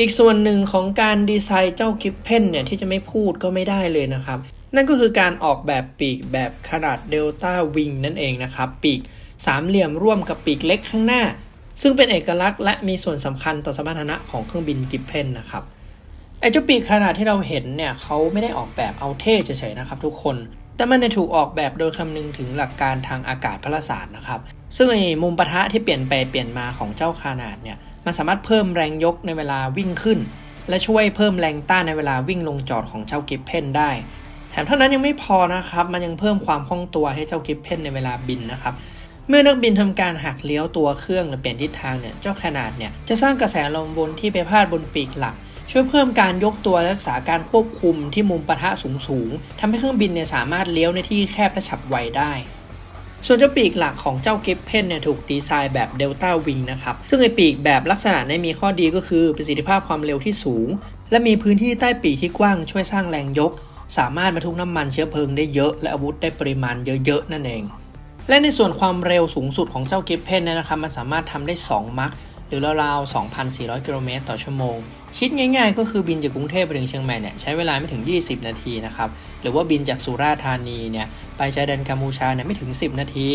อีกส่วนหนึ่งของการดีไซน์เจ้ากิฟเพนเนี่ยที่จะไม่พูดก็ไม่ได้เลยนะครับ นั่นก็คือการออกแบบปีกแบบขนาดเดลต้าวิงนั่นเองนะครับ ปีกสามเหลี่ยมร่วมกับปีกเล็กข้างหน้า ซึ่งเป็นเอกลักษณ์และมีส่วนสำคัญต่อสมรรถนะของเครื่องบินกิฟเพนนะครับไอ้เจ้าปีกขนาดที่เราเห็นเนี่ยเขาไม่ได้ออกแบบเอาเท่เฉยๆนะครับทุกคนแต่มันถูกออกแบบโดยคำนึงถึงหลักการทางอากาศพลศาสตร์นะครับ ซึ่งไอ้มุมปะทะที่เปลี่ยนไปเปลี่ยนมาของเจ้าขนาดเนี่ย มันสามารถเพิ่มแรงยกในเวลาวิ่งขึ้น และช่วยเพิ่มแรงต้านในเวลาวิ่งลงจอดของเจ้ากิฟเพนได้ แถมเท่านั้นยังไม่พอนะครับ มันยังเพิ่มความคล่องตัวให้เจ้ากิฟเพนในเวลาบินนะครับเมื่อนักบินทำการหักเลี้ยวตัวเครื่องหรือเปลี่ยนทิศทางเนี่ย เจ้าขนาดเนี่ยจะสร้างกระแสลมบนที่ไปพาดบนปีกหลัก ช่วยเพิ่มการยกตัวรักษาการควบคุมที่มุมปะทะสูงๆทำให้เครื่องบินเนี่ยสามารถเลี้ยวในที่แคบและฉับไวได้ ส่วนเจ้าปีกหลักของเจ้ากิฟเพนเนี่ยถูกดีไซน์แบบเดลต้าวิงนะครับ ซึ่งไอปีกแบบลักษณะนี้มีข้อดีก็คือประสิทธิภาพความเร็วที่สูง และมีพื้นที่ใต้ปีกที่กว้างช่วยสร้างแรงยก สามารถบรรทุกน้ำมันเชื้อเพลิงได้เยอะ และอาวุธได้ปริมาณเยอะๆนั่นเอง และในส่วนความเร็วสูงสุดของเจ้ากิฟเพนเนี่ยนะครับมันสามารถทำได้ 2 มัค หรือราวๆ 2,400 กิโลเมตรต่อชั่วโมง คิดง่ายๆ ก็คือบินจากกรุงเทพไปถึงเชียงใหม่เนี่ยใช้เวลาไม่ถึง 20 นาทีนะครับ หรือว่าบินจากสุราษฎร์ธานีเนี่ยไปชายแดนกัมพูชาเนี่ยไม่ถึง 10 นาที